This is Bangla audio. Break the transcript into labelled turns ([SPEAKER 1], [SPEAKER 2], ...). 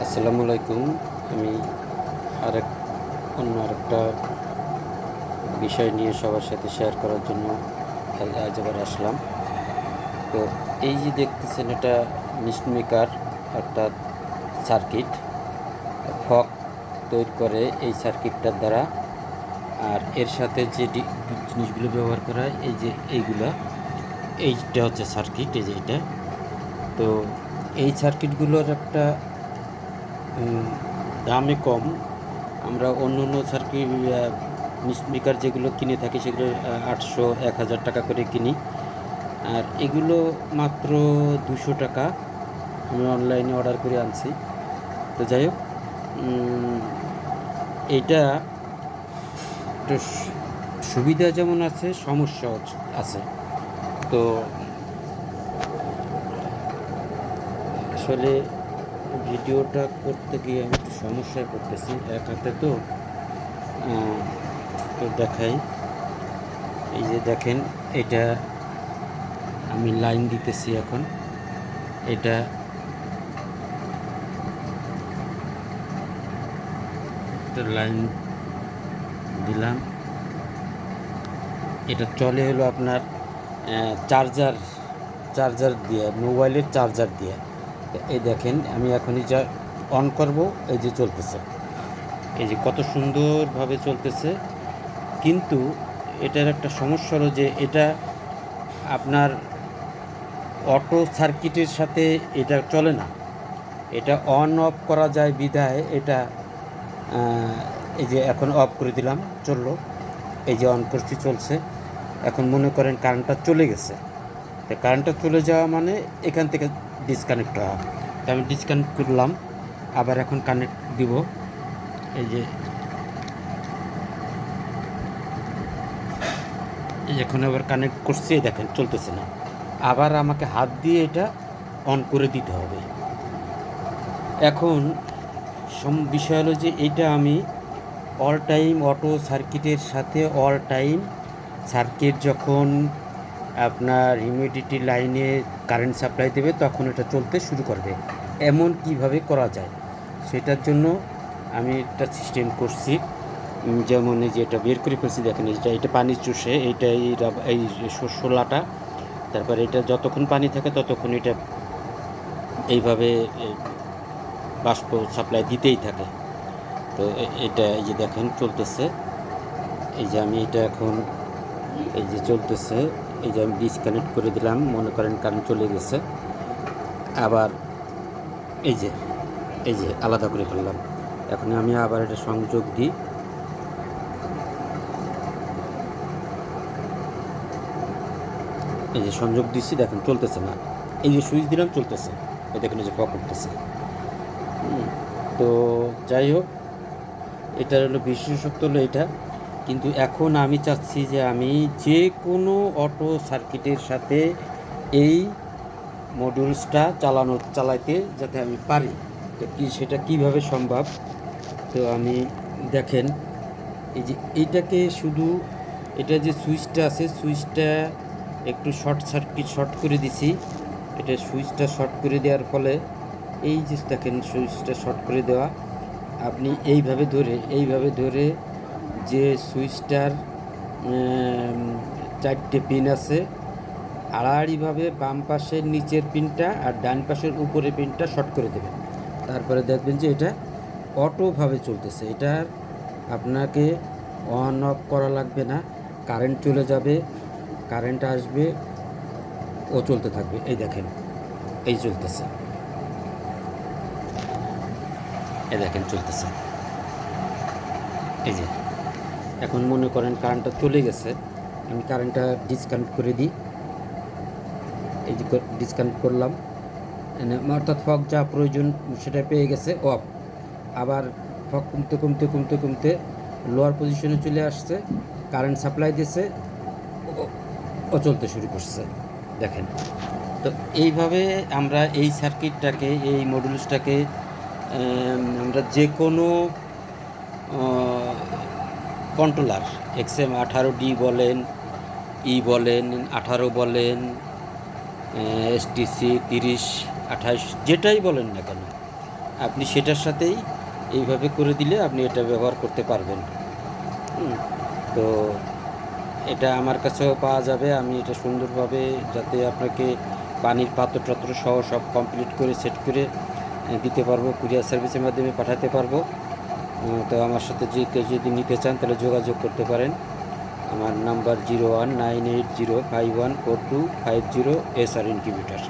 [SPEAKER 1] আসসালামু আলাইকুম। আমি আরেক, অন্য আরেকটা বিষয় নিয়ে সবার সাথে শেয়ার করার জন্য আজ- আবার আসলাম। তো এই যে দেখতেছেন এটা মিস্ট মেকার অর্থাৎ সার্কিট। ফক তৈরি করে এই সার্কিটটার দ্বারা। আর এর সাথে যে জিনিসগুলো ব্যবহার করা হয়, এই যে এইগুলা, এইটা হচ্ছে সার্কিট, এই যে এটা। তো এই সার্কিটগুলোর একটা দামে কম। আমরা অন্য অন্য সার্কিট মিকার যেগুলো কিনে থাকি সেগুলো আটশো, এক হাজার টাকা করে কিনি। আর এগুলো মাত্র দুশো টাকা আমি অনলাইনে অর্ডার করে আনছি। তো যাই হোক এইটা একটু সুবিধা যেমন আছে, সমস্যা আছে। তো আসলে ভিডিওটা করতে গিয়ে আমি একটু সমস্যায় পড়তেছি এক হাতে তো তো দেখাই। এই যে দেখেন, এটা আমি লাইন দিতেছি এখন। এটা লাইন দিলাম। এটা চলে হলো আপনার চার্জার চার্জার দিয়ে, মোবাইলের চার্জার দিয়ে। এই দেখেন, আমি এখনই যা অন করব, এই যে চলতেছে। এই যে কত সুন্দরভাবে চলতেছে। কিন্তু এটার একটা সমস্যা হলো যে এটা আপনার অটো সার্কিটের সাথে এটা চলে না। এটা অন অফ করা যায় বিধায় এটা এই যে এখন অফ করে দিলাম, চলল। এই যে অন করছি, চলছে। এখন মনে করেন কারেন্টটা চলে গেছে। তো কারেন্টটা চলে যাওয়া মানে এখান থেকে ডিসকানেক্ট হওয়া তো আমি ডিসকানেক্ট করলাম, আবার এখন কানেক্ট দিব। এই যে এখন আবার কানেক্ট করছি দেখেন, চলতেছে না। আবার আমাকে হাত দিয়ে এটা অন করে দিতে হবে। এখন সম, বিষয় হলো যে এটা আমি অল টাইম অটো সার্কিটের সাথে অল টাইম সার্কিট যখন আপনার হিউমিডিটি লাইনে কারেন্ট সাপ্লাই দেবে, তখন এটা চলতে শুরু করবে। এমন কীভাবে করা যায়? সেটার জন্য আমি একটা সিস্টেম করছি। যেমন এই যে এটা বের করে ফেলছি, দেখেন এটা এটা পানি চুষে, এইটা এই এই শোলাটা তারপর এটা যতক্ষণ পানি থাকে ততক্ষণ এটা এইভাবে বাষ্প সাপ্লাই দিতেই থাকে। তো এটা এই যে দেখেন চলতেছে। এই যে আমি এটা এখন এই যে চলতেছে। এই যে আমি ডিসকানেক্ট করে দিলাম, মনে করেন কারেন্ট চলে গেছে। আবার এই যে এই যে আলাদা করে ফেললাম এখন আমি আবার এটা সংযোগ দিই। এই যে সংযোগ দিচ্ছি, দেখেন চলতেছে না। এই যে সুইচ দিলাম, চলতেছে। এই দেখেন এই যে ফক উঠতেছে। তো যাই হোক এটার হলো বিশেষত্ব হলো এটা। কিন্তু এখন আমি চাচ্ছি যে আমি যে কোনো অটো সার্কিটের সাথে এই মডিউলসটা চালানো, চালাইতে যাতে আমি পারি। তো কি, সেটা কীভাবে সম্ভব? তো আমি, দেখেন, এই যে এইটাকে শুধু, এটা যে সুইচটা আছে, সুইচটা একটু শর্ট সার্কিট, শর্ট করে দিছি। এটা সুইচটা শর্ট করে দেওয়ার ফলে, এই যে দেখেন, সুইচটা শর্ট করে দেওয়া, আপনি এইভাবে ধরে এইভাবে ধরে যে সুইচটার চারটে পিন আছে, আড়াআড়িভাবে বাম পাশের নিচের পিনটা আর ডান পাশের উপরের পিনটা শর্ট করে দেবেন। তারপরে দেখবেন যে এটা অটোভাবে চলতেছে। এটা আপনাকে অন, অফ করা লাগবে না। কারেন্ট চলে যাবে, কারেন্ট আসবে, ও চলতে থাকবে। এই দেখেন, এই চলতেছে। এই দেখেন, চলতেছে। এই যে এখন মনে করেন কারেন্টটা চলে গেছে, আমি কারেন্টটা ডিসকানেক্ট করে দিই। এই যে ডিসকানেক্ট করলাম। অর্থাৎ ফক যা প্রয়োজন সেটা পেয়ে গেছে অফ আবার ফক কমতে কমতে কমতে কমতে লোয়ার পজিশনে চলে আসছে কারেন্ট সাপ্লাই দিয়েছে ও- শুরু করছে, দেখেন। তো এইভাবে আমরা এই সার্কিটটাকে এই মডুলসটাকে আমরা যে কোনো কন্ট্রোলার এক্সএম আঠারো ডি বলেন, ই বলেন, আঠারো বলেন এসটিসি তিরিশ, আঠাশ, যেটাই বলেন না কেন, আপনি সেটার সাথেই এইভাবে করে দিলে আপনি এটা ব্যবহার করতে পারবেন। তো এটা আমার কাছেও পাওয়া যাবে, আমি এটা সুন্দরভাবে যাতে আপনাকে পানির পাত্র টাত্র সহ সব কমপ্লিট করে সেট করে দিতে পারব, কুরিয়ার সার্ভিসের মাধ্যমে পাঠাতে পারব। তো আমার সাথে যে কেউ যদি নিতে চান, তাহলে যোগাযোগ করতে পারেন। আমার number zero one nine eight zero five one four two five zero S R incubator